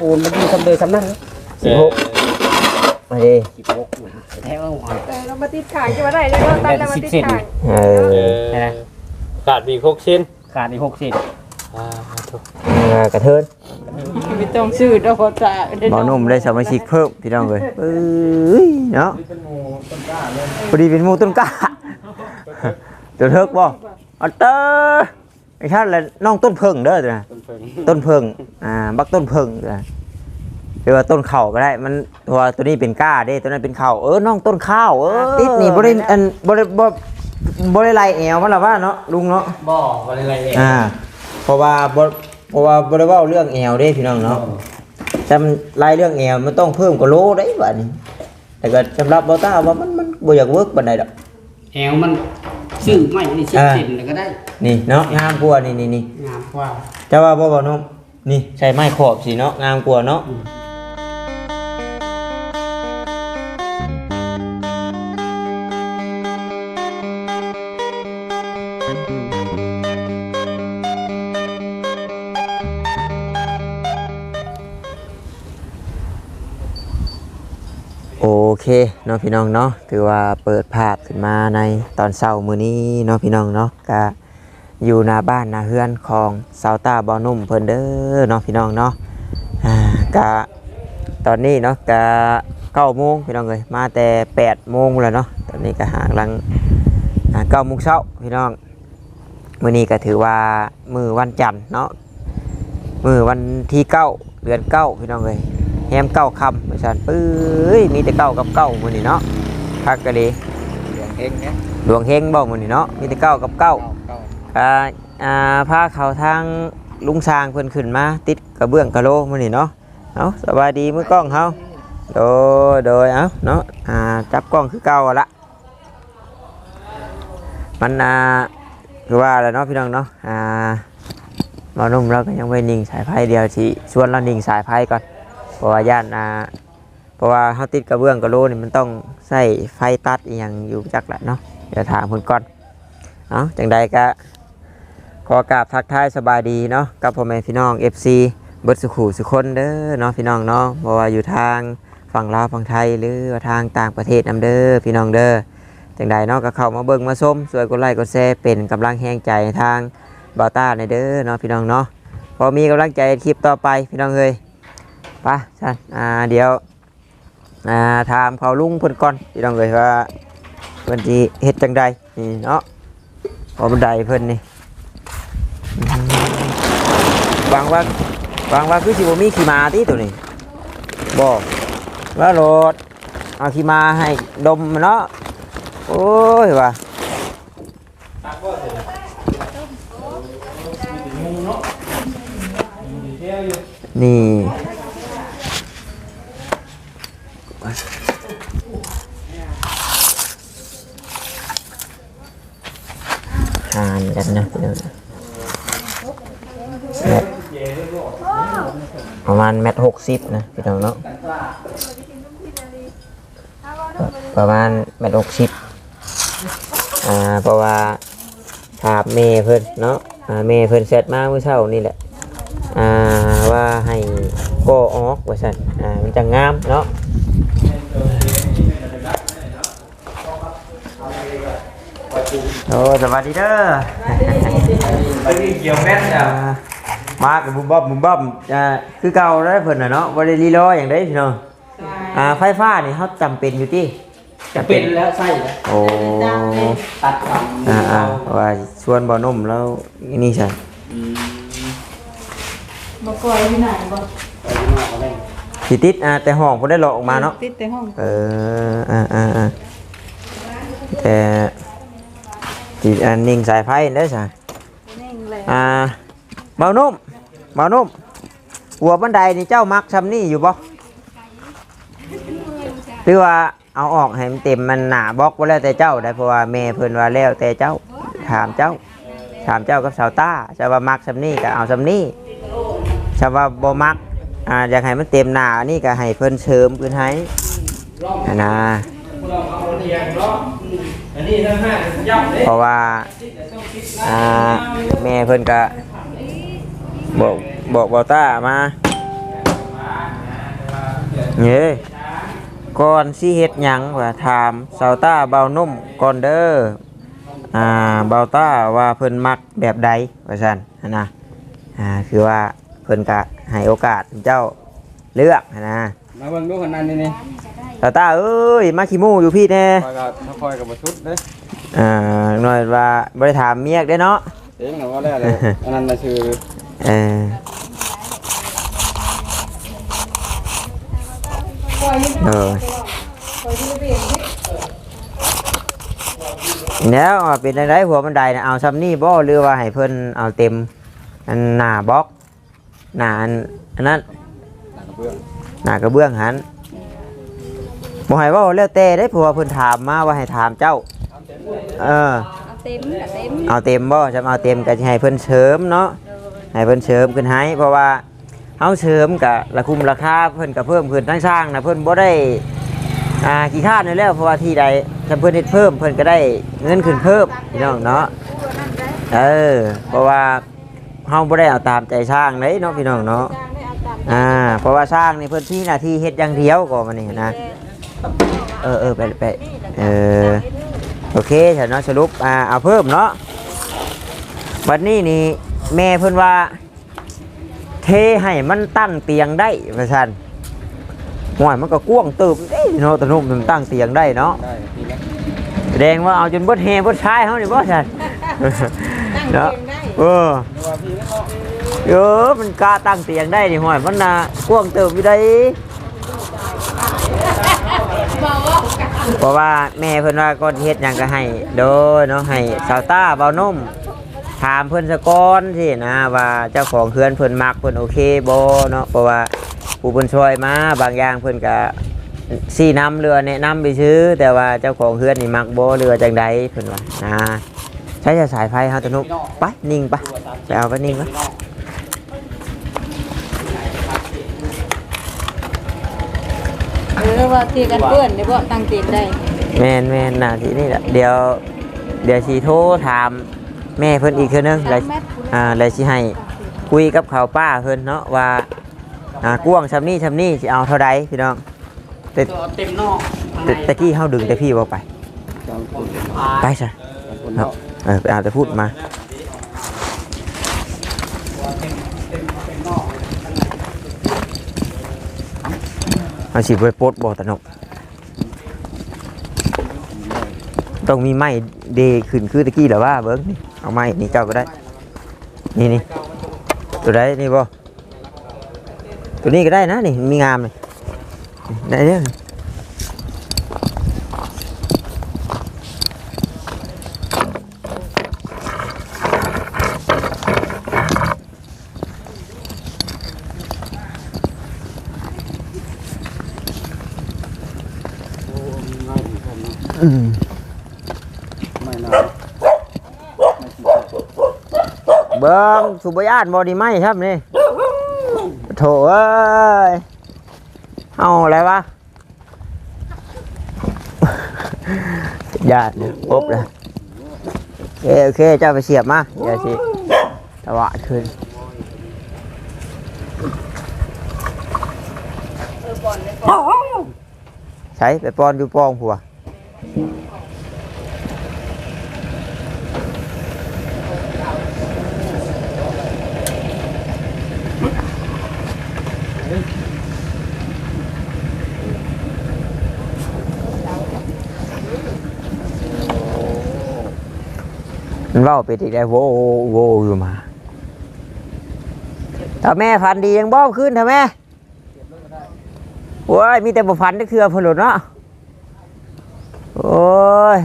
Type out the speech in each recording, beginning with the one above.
ปูนมันดีสำเร็จสำนั่นสิบหกมาดิสิบหกแท้ว่าหวานเออเรามาติดขางจะมาได้เลยเราตั้งแต่มาติดขางเอเอออขาดมีหกชิ้นขาดอีกหกสิบอ่าถูกกระเทินไม่ต้องชื่อเราพอจะหมอหนุ่มได้สมาชิกเพิ่มพี่น้องเลยเอ้ยเนาะพอดีเป็นหมูต้นกล้าเดี๋ยวเทิกบ่อัตเตอร์ ไอ้ท่านแหละน้องต้นเพิงเด้อจ้ะต้นเพิ่งต้นเพิงอ่าบักต้นเพิงจ้ะหรือว่าต้นเข่าก็ได้ มันตัวตัวนี้เป็นก้าเด้ตัวนั้นเป็นเข่าเออน้องต้นข้าวเออติดนี่บริอันบริบบบริไลแอวมันหรอว่าเนาะลุงเนาะบ่อะไรอะไรเองอ่าเพราะว่าบ่เพราะว่าบริว่าเรื่องแอวเด้พี่น้องเนาะจำรายเรื่องแอวมันต้องเพิ่มกว่าโลได้บัดนี้แต่ก็สำหรับบอต้าว่ามันมันบ่อยากเวิร์กปานใดดอกแอวมัน ซื้อไม่นี่สิบอ่าเซนเลยก็ได้นี่เนาะงามกว่านี่นี่นี่งามกว่าจะว่าบ่บ่น้องนี่ใช้ไม้ขอบสิเนาะงามกว่าเนาะ เคเนาะพี่น้องเนาะถือว่าเปิดภาพขึ้นมาในตอนเช้ามื้อนี้เนาะพี่น้องเนาะก็อยู่หน้าบ้านหน้าเฮือนของสาวตาบอนุ่มเพิ่นเด้อเนาะพี่น้องเนาะอ่าก็ตอนนี้เนาะก็เก้าโมงพี่น้องเอ้ยมาแต่แปดโมงแล้วเนาะตอนนี้ก็หางลังเก้าโมงเช้าพี่น้องมื้อนี้ก็ถือว่ามือวันจันทร์เนาะมือวันที่เก้าเดือนเก้าพี่น้องเอ้ย แฮมเก้าคำไม่ใช่นปื้ยมีแต่เก้ากับเก้ามือนี่เนาะคักกะดีเหลืองเองเนี่ยดวงเฮงบ่มือนี่เนาะมีแต่เก้ากับเก้าเก้าอ่าอ่าพาเขาทางลุงสร้างเพิ่นขึ้นมาติดกระเบื้องกะโหลมือนี่เนาะเอาสบายดีมือกล้องเฮาโดยโดยเอาเนาะอ่าจับกล้องคือเก่าอะละมันอ่าคือว่าอะไรเนาะพี่น้องเนาะอ่าหมอนุ่มเราก็ยังไม่นิ่งสายไฟเดียวที่ชวนเรานิ่งสายไฟก่อน เพราะว่าย่านอ่าเพราะว่าเขาติดกระเบื้องกระโลนี่มันต้องใส่ไฟตัดอหย่างอยู่จักแหละเนาะเดี๋ยวถามเพิ่นก่อนเอาจังใดก็ขอกราบทักทายสบายดีเนาะกับพ่อแม่พี่น้อง FC เบิดสุขูสุคนเด้อเนาะพี่น้องเนาะเพราะว่าอยู่ทางฝั่งลาวฝั่งไทยหรือว่าทางต่างประเทศนํเด้อพี่น้องเด้อจังใดเนาะก็เข้ามาเบิ่งมาชมสวยกดไลค์กดแชร์เป็นกำลังแห่งใจทางบาต้าในเด้อเนาะพี่น้องเนาะพอมีกำลังใจคลิปต่อไปพี่น้องเอ้ย ไปชันอ่าเดี๋ยวอ่าถามเขาลุงเพิ่นก่อนพี่น้องเลยว่าเพิ่นสิเฮ็ดจังใดนี่เนาะพอบันไดเพิ่นนี่วางว่าบางว่าคือสิบ่มีขี่ม้าติตัวนี้บ่ว่ารถเอาขี่มาให้ดมเนาะโอ้ยว่านี่ ทาน กันนะพี่น้องเม็ดประมาณเม็ดหกสิบนะพี่น้องเนาะประมาณเม็ดหกสิบอ่าเพราะว่าถามเมย์เพิ่นเนาะอ่าเมย์เพิ่นเสร็จมาเมื่อเช้านี่แหละอ่าว่าให้ก็ออกว่าสั่นอ่ามันจะงามเนาะ โอ้สวัสดีเด้อไอ้นี่เกี่ยวแม่นจ้ะอ่ามากับบุมบ๊อบบุมบ๊อบอ่าคือเก่าได้วเพิ่นน่ะเนาะบ่ได้รีรออย่างใดพี่น้องอ่าไฟฟ้านี่เฮาจำเป็นอยู่ติจะเป็นแล้วไส้แล้วโอ้ตัดฝั่งอ่าอ่าว่าชวนบ่นุ่มแล้วนี่ใช่มาก่อยที่ไหนบ่ไปข้างนอกก็ได้สิติดอ่าแต่ห้องบ่ได้หลอกออกมาเนาะติดแต่ห้องเอออ่าอ่าอ่าแต่ สิอันนิ่งสายไฟได้ซะนิ่งเลยอ่าเบานุ่มเบานุ่มหัวบันไดนี่เจ้ามักซำนี่อยู่บ่หรือว่าเอาออกให้มันเต็มมันหนาบล็อกบ่แล้วแต่เจ้าได้เพราะว่าแม่เพิ่นว่าแล้วแต่เจ้าถามเจ้า ถามเจ้ากับสาวต้าจะว่ามักซำนี่ก็เอาซำนี่จะว่าบ่มักอ่าอยากให้มันเต็มหนานี่ก็ให้เพิ่นเสริมเพิ่นให้อันนะ เราเอาเรียงเนาะอันนี้ทั้งห้าย่ำเด้เพราะว่าอ่าแม่เพิ่นก็บอกบอกบอต้ามาเย้ก่อนสิเฮ็ดหยังว่าถามสาวต้าเบานุ่มก่อนเด้ออ่าเบาต้าว่าเพิ่นมักแบบใดว่าซั่นหั้นนะอ่าคือว่าเพิ่นก็ให้โอกาสเจ้าเลือกหั้นนะมาเบิ่งดูคนนั้นนี่นี่ สาวต้าเอ้ยมาขี้มูอยู่พี่แน่คอยกับถ้าคอยกับบ่ชุดเด้ออ่าหน่อยว่าบ่ได้ถามเมียกได้เนาะเองน่ะว่าแล้วเลยอันนั้นน่ะชื่อเออปล่อยนี่เออปล่อยที่ระเบียงนี่แล้วว่าเป็นอะไรหัวบันไดนะเอาซ้ำนี่บ่หรือว่าให้เพิ่นเอาเต็มอันหน้าบล็อกหน้าอันอันนั้นหนังกระเบื้องหน้ากระเบื้องหัน บ่ให้เว่าแล้วแต่ได้เพราะว่าเพิ่นถามมาว่าให้ถามเจ้า เออ เอาเต็มกับเต็มเอาเต็มบ่จะเอาเต็มก็สิให้เพิ่นเสริมเนาะให้เพิ่นเสริมขึ้นให้เพราะว่าเฮาเสริมก็ราคุมราคาเพิ่นก็เพิ่มขึ้นทั้งสร้างนะเพิ่นบ่ได้อ่าขี้คร้าดอยู่แล้วเพราะว่าที่ใดถ้าเพิ่นเฮ็ดเพิ่มเพิ่นก็ได้เงินขึ้นเพิ่มพี่น้องเนาะเออเพราะว่าเฮาบ่ได้เอาตามใจสร้างเด้เนาะพี่น้องเนาะจ้างไม่เอาตามอ่าเพราะว่าสร้างนี่เพิ่นที่หน้าที่เฮ็ดอย่างเดียวก็มันนี่นะ เออเออไปไปเออโอเคฉันเนาะสรุปอ่าเอาเพิ่มเนาะวันนี้นี่แม่เพิ่นว่า เทให้มันตั้งเตียงได้ว่าซั่นห่วยมันก็กว้างเติบเด้เนาะตะนุ่มมันตั้งเตียงได้เนาะได้ทีละแสดงว่าเอาจนเบดเฮเบดชายเฮานี่บ่ซั่นตั้งเนาะเต็มได้เออดูว่าพี่แล้วเนาะเออมันกล้าตั้งเตียงได้นี่ห่วยมันน่ะกว้างเติบอยู่ได้ เพราะว่าแม่เพิ่นว่าก่อนเฮ็ดหยังก็ให้โดยเนาะให้สาวต้าเบานุ่มถามเพิ่นสะก่อนสินะว่าเจ้าของเฮือนเพิ่นมักเพิ่นโอเคบ่เนาะเพราะว่าผู้เพิ่นช่วยมาบางอย่างเพิ่นก็ซี่นำเรือแนะนำไปซื้อ แต่ว่าเจ้าของเฮือนนี่มักโบเรือจังใดเพิ่นว่านะใช้สายไฟเฮาตะนุไปนิ่งไปไปเอาไปนิ่งไป เออว่าตีกันเปื้อนเดี๋ยวบ่ตั้งต็มได้แม่นแม่นน่ะทีนี้แหละเดี๋ยว เดี๋ยวสิโทรถามแม่เพิ่นอีกเทื่อนึงแล้วสามเมตรอ่าเลยสิให้คุยกับเขาป้าเพิ่นเนาะว่าอ่ากว้างชำนี่ชำนี่สิเอาเท่าใดพี่น้องแต่เต็มนอกแต่ตะกี้เฮาดึงแต่พี่บ่ไปไปซะคนครัเนาะบเออไปเอาแต่พูดมา เอาสิไปปลดบ่ตะนกต้องมีไม้เดขึ้นคือตะกี้หรือว่าเบิ้งนี่เอาไม้นี่เจ้าก็ได้ นี่นี่ตัวใดนี่บ่ตัวนี้ก็ได้นะนี่มีงามเลยได้เนี่ยอืม ไม่นาน เบิ้ง สุบยานบอดีไหมครับนี่โถเอ้ยเอาอะไรวะญาติปุ๊บเลยโอเคโอเคเจ้าไปเสียบมาเดี๋ยวสิตะวะขึ้นใช้ไปปอนอยู่ปองผัว เว่าไปอีกแล้โวโวอยู่มาถ้าแม่ฟันดียังบ้าขึ้นถ้าแม่โอ้ยมีแต่บ่ฟันได้คือพลุเนาะโอ้ย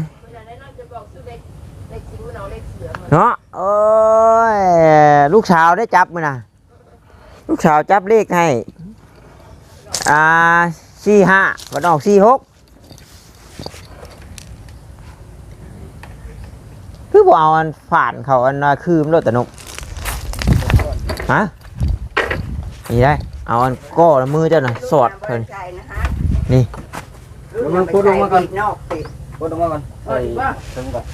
เนาะโอ้ยลูกสาวได้จับมั้ยนะลูกสาวจับเลขให้อ่าสี่ห้าวันออกสี่หก คือบ่เอาอันฝานเขาอันน่ะคืมรถตะนุกฮะนี่ได้ เอาอันก้อละมือเจ้าน่ะสอดเพิ่นนี่มันพูดลงมาก่อนนอกสิพูดลงมาก่อนใส่ใส่ก่อน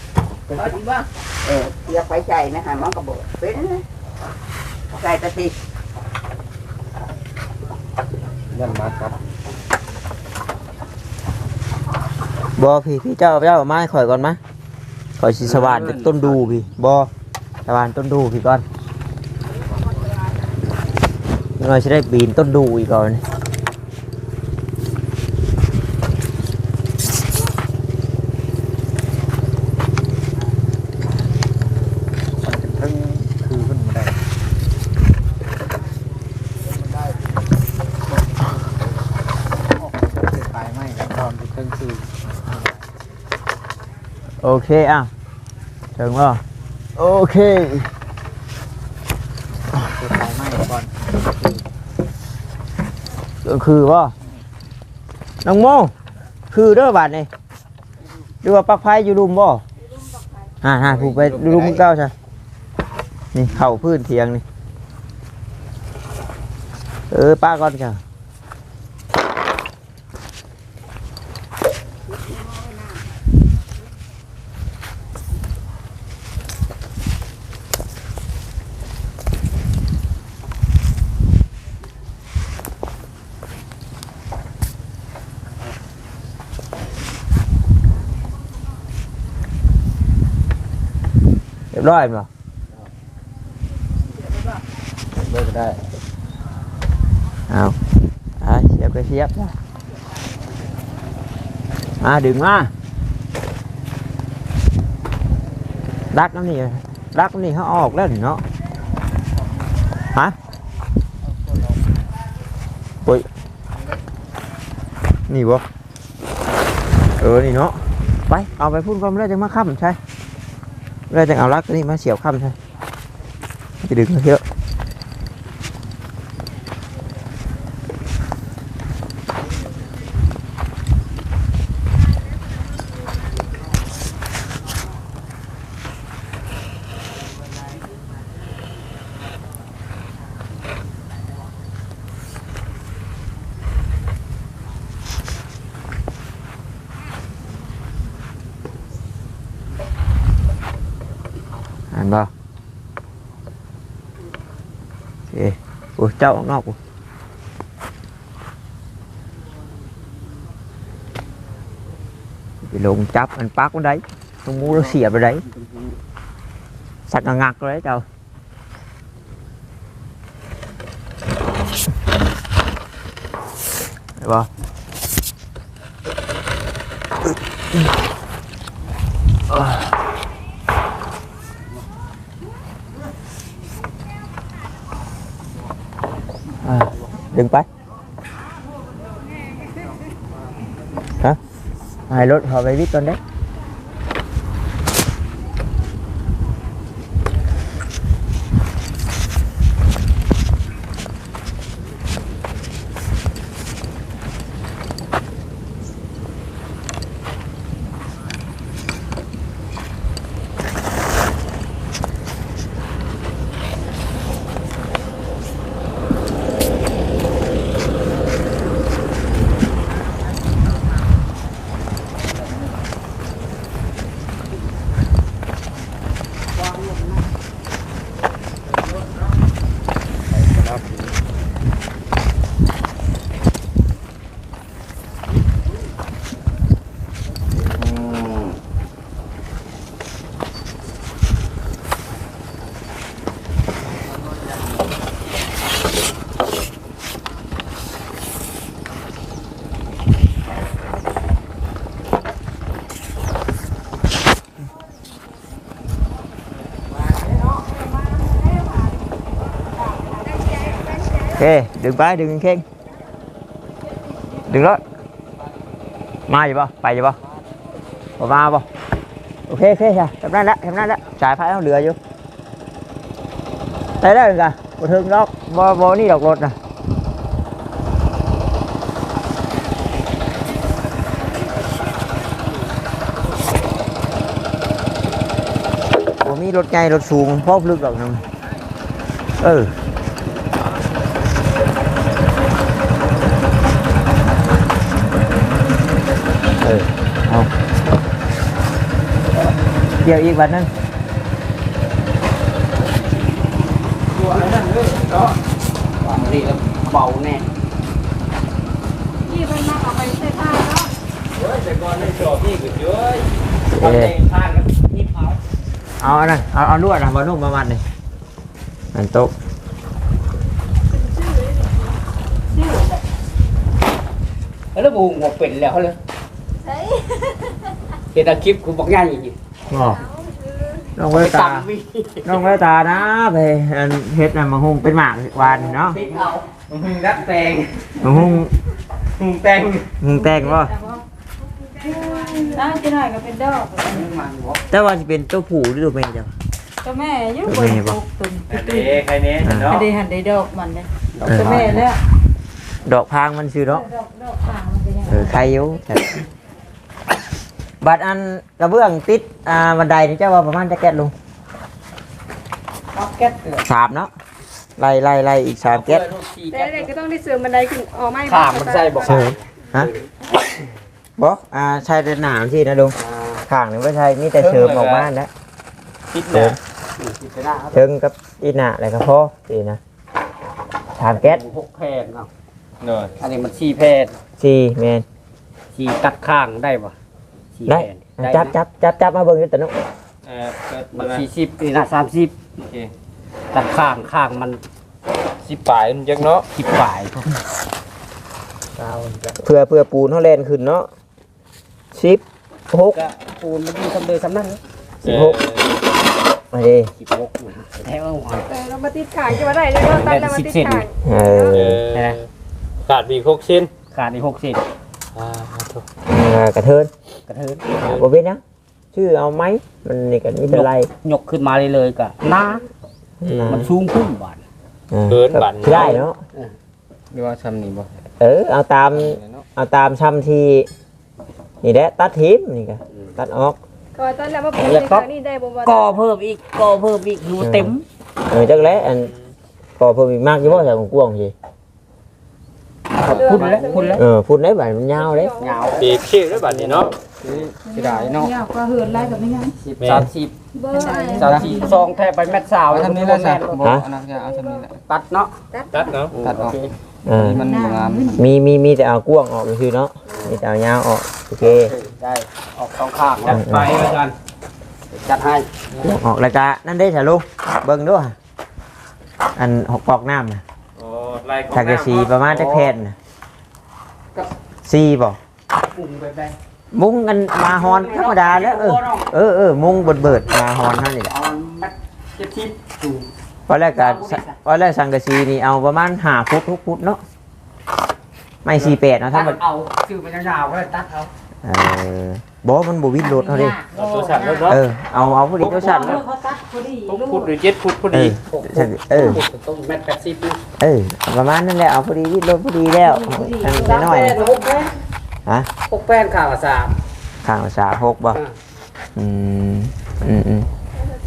เอาดีบ้างเออเรียกไปใจนะฮะมันก็บอกเป็นนะใจตะสิยันมาครับบ่พี่พี่เจ้าเจ้าเอาไม้ข่อยก่อนมะ ขอยสิสว่านจากต้นดูพี่บ่สว่านต้นดูพี่ก่อนหน่อยสิได้ปีนต้นดูอีกก่อนนี่งคือขึ้นมาได้ตายไหมแล้วตอนที่เครื่องคือ โอ เคอะถึงบ่โอเคคือตายไหมก่อนก็คือบ่น้องโมคือเด้อบาดนี่ดูว่าปลักไฟอยู่รุมบ่ฮ่าฮ่าผูกไปรุมเก้าใช่นี่เข่าพื้นเทียงนี่ เออป้าก่อนจ้ะ รียบร้อยมั้ยเลิกได้เอาอะเสียบก็เสียบนะมาดึงมาดักน้ำนี่ดักน้ำนี่เขาเอาออกแล้วนี่เนาะฮะโอ้ยนี่บ่เออนี่เนาะไปเอาไปพุ่นก่อนไม่ได้จะมาค้ำใช่ เราจะเอาลักตัวนี้มาเสียบค้ำใช่จะดึงเยอะ อ่านบ่โอเคโอ้เจ้าออกนอกกูไปลงจับมันปักมัน đấy ตรงงู nó xỉa vào đấy sạch ngạc ngạc rồi đấy cháu Được không? À, đừng bắt hả? Hai lốt họ về biết con đấy. Đừng bái đừng khen. Đừng đó mai gì bao bài gì bao bỏ vào bao ok ok rồi cầm ra đó cầm ra đó trái phải không lừa vô. Thấy đấy kìa một hương đó. Vô vô đi đọc lột nè. Có mi lột nhai lột xuồng phóp lực đọc nè. Ừ. ừ không chiều yên bánh anh ตัวอะไรนั่นเลยก็วางนี่แล้วเบาแน่ที่มันมาเอาไปใส่ผ้าเนาะเฮ้ยแต่ก่อนในจอบนี่ก็เยอะเอ้ยทานกันนี่เผาเอาอันนั้นเอาเอาลวดนะมานุ่มประมาณนี้อันโต๊ะแล้วบูงบอกเป็นแล้วเลย เห็นตาคลิปกูบอกง่ายอย่างนี้งอน้องเวตา มีน้องเวตานะไปอันเฮ็ดน่ะมาหุงเป็นหมากวานเนาะติดเอามึงรักแตงมาหุงมึงแตงหุงแตงบ่น้าจะหน่อยก็เป็นดอกมันบอกแต่ว่าสิเป็นตัวผู้หรือตัวแม่เจ้าตัวแม่อยู่ตัวบนแม่บ่ปกตุนอันนี้ใครเนี้ยเนาะอันนี้หันได้ดอกมันเลยเออตัวแม่แล้วดอกพางมันชื่อเนาะดอกดอกฝางมันเป็นยังเออใครอยู่ บัดอันกระเบื้องติดอ่าบันไดนี่เจ้าว่าประมาณจะแก๊สลุงเอาแก๊สเกิดสามเนาะไล่ไล่ไล่อีกสามแก๊สแต่เด็กก็ต้องได้เสริมบันไดขึ้นออกไม่ข้ามมันใส่บอกเสริมฮะบอกอ่าใช่แต่หนามที่นะลุงข้างนี่ไม่ใช่มีแต่เสริมออกมาแล้วคิดเสรินะมติดไปหน้าครับเชิงกับอีหนาอะไรก็พอดีนะสามแก๊สหกแผ่นเอาเนาะอันนี้มันสี่แผ่นสี่แมนสี่ตัดข้างได้ปะ สี่ได้แผ่นจับจับจับจับมาเบิ่งอยู่แต่นุ๊กเออก็มัมันนสี่สิบนี่นะสามสิบโอเคตัดข้างข้างมันสิบปลายมันจังเนาะสิบฝ่ายเพื่อเพื่อปูนเขาเล่นขึ้นเนาะสิบหก ก็ปูนมันดีสำเร็จสำนั่นสิบหกมาดิสิบหกแท้ว่าหัวเออเรามาติดขางจะมาได้เลยเราตัดแล้วมาติดขางเอเอออขาดมีหกเส้นขาดอีกหกสิบอ่าถูกเออกระเทินกระเทินบ่เป็นนะชื่อเอาไหมมันนี่กันมีแต่ไรยกขึ้นมาเลยเลยๆก็หน้ามันสูงขึ้นบานเกินบัน ได้เนาะหรือว่าทำนี่บ่เออเอาตามเอาตามช้ำที่นี่แหละตัดทิมนี่ก็ตัดออกก็ตัดแล้วมาปูในขางนี่ได้บ่บ่ก่อเพิ่มอีกก่อเพิ่มอีกรูเต็ม เออจักแล้วอันก็เพิ่มอีกมากอยู่บ่ใส่ของกวางสิ พุ่นแล้วพุ่นแล้วเออพูดได้บัดมันยาวเด้ยาวปีกขี้ด้วยบัดนี้เนาะสิได้เนาะยาวกว่าเหือนไล่กับไม่งั้นสิบแม่สามสิบเบอร์ไอ้สามสิบซองแทบไปแมตสาวเอาทำนี้แหละสิฮะอันนั้นจะเอาทำนี้แหละตัดเนาะตัดเนาะตัดออกเออมันบ่งามมีมีมีแต่เอากวางออกคือเนาะมีแต่เอายาวออกโอเคได้ออกสองข้างจัดไปแล้วกันจัดให้กวางออกแล้วก็นั่นได้ถ่ายลูกเบิ่งด้วยอันหกปอกน้ำนะ โอ้ไล่ของสักกะสีประมาณจักแผ่นนะสี่บ่ปุ่มไปไปมุ้งกันมาฮอนธรรมดาแล้วเออเออเออมุ้งเบิดเบิดๆมาฮอนเท่านี้แหละเอาแมตเจ็ดทิศถูกตอนแรกก็ตอนแรกสังกะสีนี่เอาประมาณห้าฟุตทุกฟุตเนาะไม่สี่แปดเนาะตัถ้าดมันเอาชื่อมันยาวๆก็เลยตัดเอาเออ บ่มันบ่วิดรถเท่าดิเอาตัวสั่นแล้วเนาะเออเอาเอาพอดีตัวสั่นแล้วเขาตัดพอดีหกฟุตหรือเจ็ดฟุตพอเอดีอเออต้องแมตแปดสิบเออประมาณนั้นแหละเอาพอดีวิดรถพอดีแล้วทางน้อยๆนะหกแป้นฮะหกแป้นข้างละสามข้างละสามหกบ่อืมอืมอืม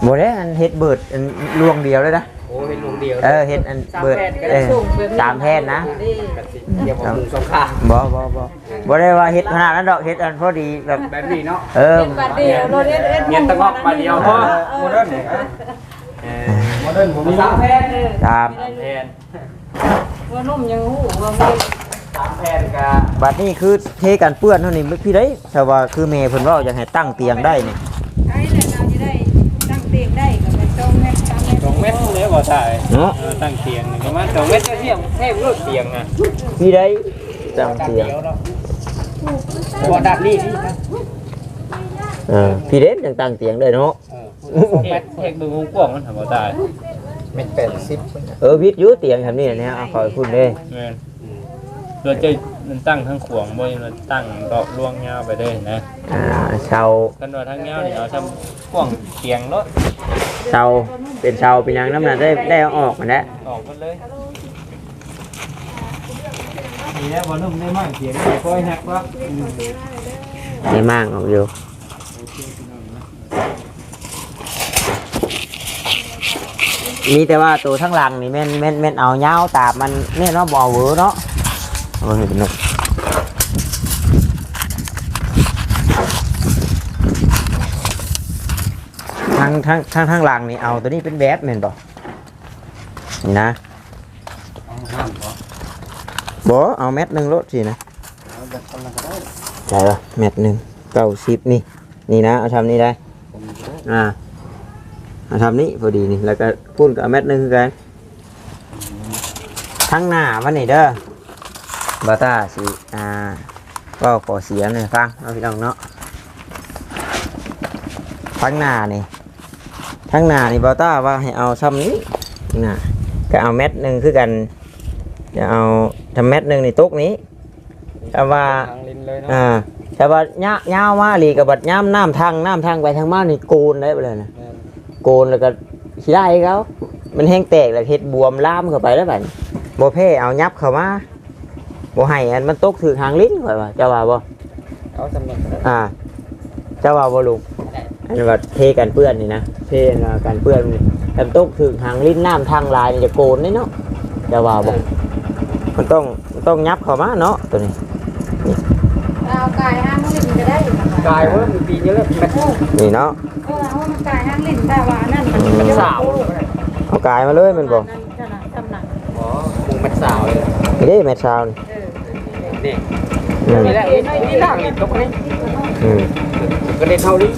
บ่ได้อันเฮ็ดเบิดอันลวงเดียวเลยนะ โอ้ยลุงเดียวเออเฮ็ดอันเบิดเออสามแผ่นนะเดี๋ยวผมสองข้างบ่บ่บ่บ่ได้ว่าเฮ็ดขนาดนั้นดอกเฮ็ดอันพอดีแบบแบบนี้เนาะเออเป็นบาทเดียวเราเรียนเอ็นเงียนตะงอกมาเดียวพอโมเดิร์นเนี่ยเออโมเดิร์นผมมีสามแผ่นตามแทนว่านุ่มยังหูว่าไม่สามแผ่นกับบัดนี้คือเทกันเปื้อนเท่านี้พี่ได้แต่ว่าคือแม่เพิ่นเว้าอยากให้ตั้งเตียงได้นี่ไอ้เนี่ยเราจะได้ตั้งเตียงได้กับเป็นสองเมตรสามเมตรสองเมตร เลยบ่ใช่เนาะเออตั้งเตียงนี่ประมาณสองเมตรเทียมแทบรถเตียงอะพี่ได้ตั้งเตียงตัวด้านนี้นี่นะเออพี่เด้ยังตั้งเตียงได้เนาะสองเมตรเทกดูกว้างมันทำบ่ได้เม็ดแปดสิบเออวิทย์อยู่เตียงแบบนี้นะเอาขอให้คุณเด้แม่นเราจะ มันตั้งทั้งขวงบ่มันตั้งดอกล่วงยาวไปเลยนะอ่าเชากันว่าทั้งยาวนี่เอาทำกว้างเตียงรถเชาเป็นเชาเป็นหยังน้ำหนักได้ได้เอาออกมาแล้วออกกันเลยนี่แหละบ่นุ่มได้มากเตียงได้ค่อยหักว่าไม่มากออกอยู่มีแต่ว่าตัวทั้งหลังนี่แม่นแม่นแม่นเอาเงาวตาบมันเนี่ยเนาะบเอาเวอเนาะ เอาเห็นเนาะทั้งทั้งทั้งทั้งหลังนี่เอาตัวนี้เป็นแบบแม่นบ่นี่นะบ่เอาเม็ดหนึ่งรถสินะใช่ป่ะเม็ดหนึ่งเก้าสิบนี่ นี่นะเอาทำนี่ได้อ่าเอาทำนี้พอดีนี่แล้วก็พูดกับเม็ดหนึงคือกันทั้งหน้าวันนี้เด้อ บาต้าสิอ่าก็ขอเสียงหน่อยฟังเอาพี่น้องเนาะทั้งหน้านี่ทั้งหน้านี่บาต้าว่าให้เอาซ้ำนี้น่ะก็เอาเม็ดหนึ่งคือกันจะเอาทำเม็ดหนึ่งในตุกนี้แต่ว่าทางลิ้นเลยเนาะอ่าแต่ว่าเงาเงามาหลีกับบัดย่ำน้ำทางน้ำทางไปทางมานี่โกนได้ไปเลยนะแม่นโกนแล้วก็ขี้ได้เขามันแห้งแตกแล้วเฮ็ดบวมล่ามเข้าไปแล้วบัดนี้บ่เพ่เอายับเข้ามา บ่ให้อันมันตกถือหางลิ้นข่อยว่าเจ้าว่าบ่เอาสำเร็จแล้วอ่า เจ้าว่าบ่ลุงอันว่าเทกันเปื้อนนี่นะเทกันเปื้อนนี่แต่ตกถือหางลิ้นน้ำทางลายนี่จะโกนได้เนาะเจ้าว่าบ่มันต้องมันต้องยับเข้ามาเนาะตัวนี้เอากายห้างลิ้นก็ได้กายเว่ามันปีนี้แล้วแม่นี่เนาะเออเอามันกายห้างลิ้นแต่ว่านั่นมันมันสาวเอากายมาเลยมันบ่นั่นจะน่ะจำหนักอ๋อคงมันสาวเลยนี่เด้แมทซาวนี่ นี่อืมนี่แหละนี่นี่ล่างนี่ตรงนี้อืมก็ได้เท่านี้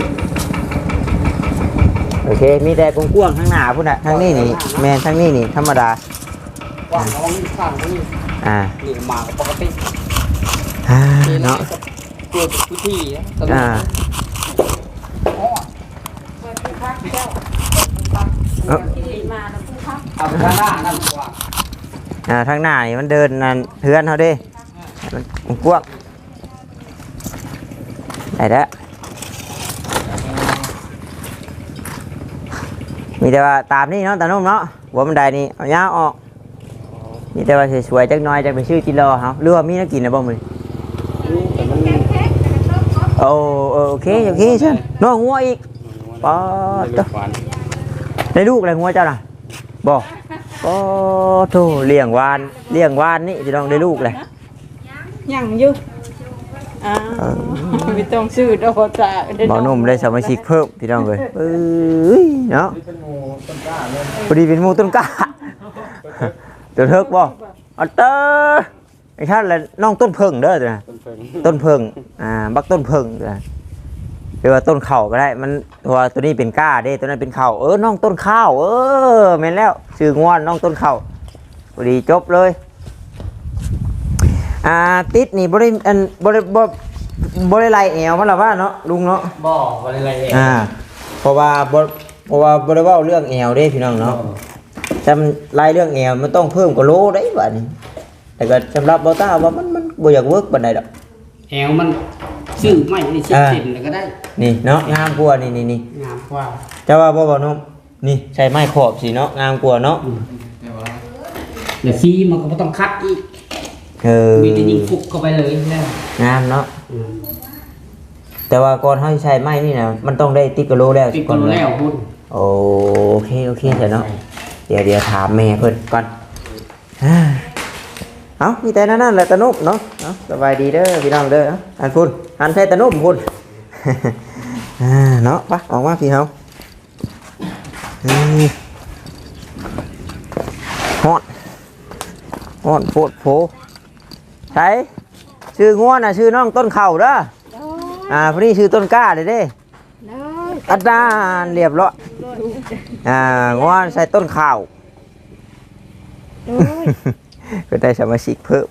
โอเค มีแต่กว้างๆข้างหน้าพุ่นน่ะทางนี้นี่แมนทางนี้นี่ธรรมดากว้างน้องนี่ข้างนี่อ่านี่มาปกติอ่าเนาะตัวทุกที่นะอ่าที่มาแล้วผู้พักทำข้างหน้านั่นกว้างอ่าทางหน้านี่มันเดินนั่นเฮือนเขาเด้ มันกว้างได้แล้วมีแต่ว่าตามนี่เนาะตานุ่มเนาะหัวบันไดนี่เอายาวออกมีแต่ว่าสวยๆจักหน้อยจักไปชื่อกินรอเฮาหรือว่ามีนักกินนะบ่มื้อนี้โอ้เออโอเคโอเคฉันน้องงัวอีกปอดเด้อได้ลูกอะไรงัวเจ้าน่ะบอกโอ้โธ่เลี้ยงวานเลี้ยงวานนี่จะต้องได้ลูกเลย ยังอยู่อ่าไม่ต้องซื้อดอกจ้าบ่หนุ่มได้สมาชิกเพิ่มพี่น้องเลยเอ้ยเนาะพอดีเป็นหมูต้นกล้าตัวเทิกบ่อัตเตอร์ไอ้ท่านแหละน้องต้นเพิงเด้อตัวน่ะต้นเพิงอ่าบักต้นเพิงตัวน่ะหรือว่าต้นเข่าก็ได้ มันตัวตัวนี้เป็นก้าเด้ตัวนั้นเป็นเข่าเออน้องต้นข้าวเออแม่นแล้วชื่องวนน้องต้นเข่าพอดีจบเลย อ่าติดนี่บริอันบริบบริไลแอวมันหรอว่าเนาะลุงเนาะบ่อะไรอะไรเองอ่าเพราะว่าบเพราะว่าบริว่าเรื่องแอวเด้พี่น้องเนาะจำไล่เรื่องแอวมันต้องเพิ่มกว่าโลได้บ่นี้แต่ก็สำหรับบอต้าว่ามันมันบ่อยากเวิร์กปานใดดอกแอวมันชื่อไม่ได้ชื่อเส้นแล้วก็ได้นี่เนาะงามกว่านี่นี่นี่งามกว่าจะว่าบ่บ่น้องนี่ใช้ไม้ขอบสิเนาะงามกว่าเนาะเดี๋ยวซีมันก็บ่ต้องคัดอีก เออมีแต่ยิงฟุกเข้าไปเลยแล้วงามเนาะอืมแต่ว่าก่อนเฮาสิใช้ไม้นี่นะมันต้องได้ติดกว่าโลแล้วติดก่กัอนนเลยแล้วพุ่นโอเคโอเคเสร็จเนาะเดี๋ยวเดี๋ยวถามแม่เพิ่นก่อนอ่าเอามีแต่นั่นนั่นแหละตะนุบเนาะเอาสบายดีเด้อพี่น้องเด้อเอาอันพุ่นอันใช่ตะนุบพุ่นอ่าเนาะไปออกมาพี่เฮาอืมฮอดฮอดโพดโผ ใช่ชื่องัวน่ะชื่อน้องต้นเข่าเด้ออ่าพอดีชื่อต้นกล้าเด้เด้อัดดานเรียบร้อยอ่างอนใส่ต้นข้าวก็ได้สมาชิกเพิ่ม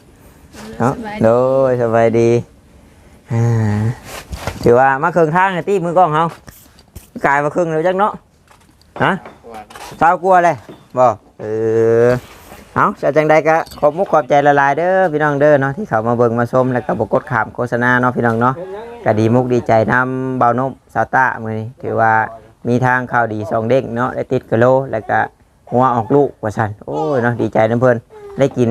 เนาะโดยสบายดีอ่าถือว่ามาเครื่องทางไอ้ตีมือกล้องเฮากลายมาเครื่องแล้วจังเนาะฮะเศร้ากลัวเลยบ่เออ เอาจะจังใดก็ขอบมุกขอบใจละลายเด้อพี่น้องเด้อเนาะที่เขามาเบิ่งมาชมแล้วก็บกดขามโฆษณาเนาะพี่น้องเนาะก็ดีมุกดีใจนำเบานมซาวต้ามือนี้ถือว่ามีทางข่าวดีสองเด้งเนาะได้ติดกะโลแล้วก็หัวออกลูกว่าสันโอ้ยเนาะดีใจน้ำเพิ่นได้กิน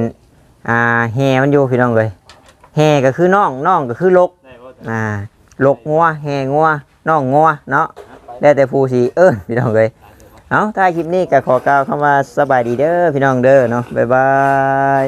อ่าแฮมันอยู่พี่น้องเลยแฮก็คือน่องน่องก็คือลกอ่าลกงัวแฮงัวน่องงัวเนาะได้แต่ผู้สีเอิ้นพี่น้องเลย เอาถ้าคลิปนี้ก็ขอกล่าวคำว่าสบายดีเด้อพี่น้องเด้อเนาะบ๊ายบาย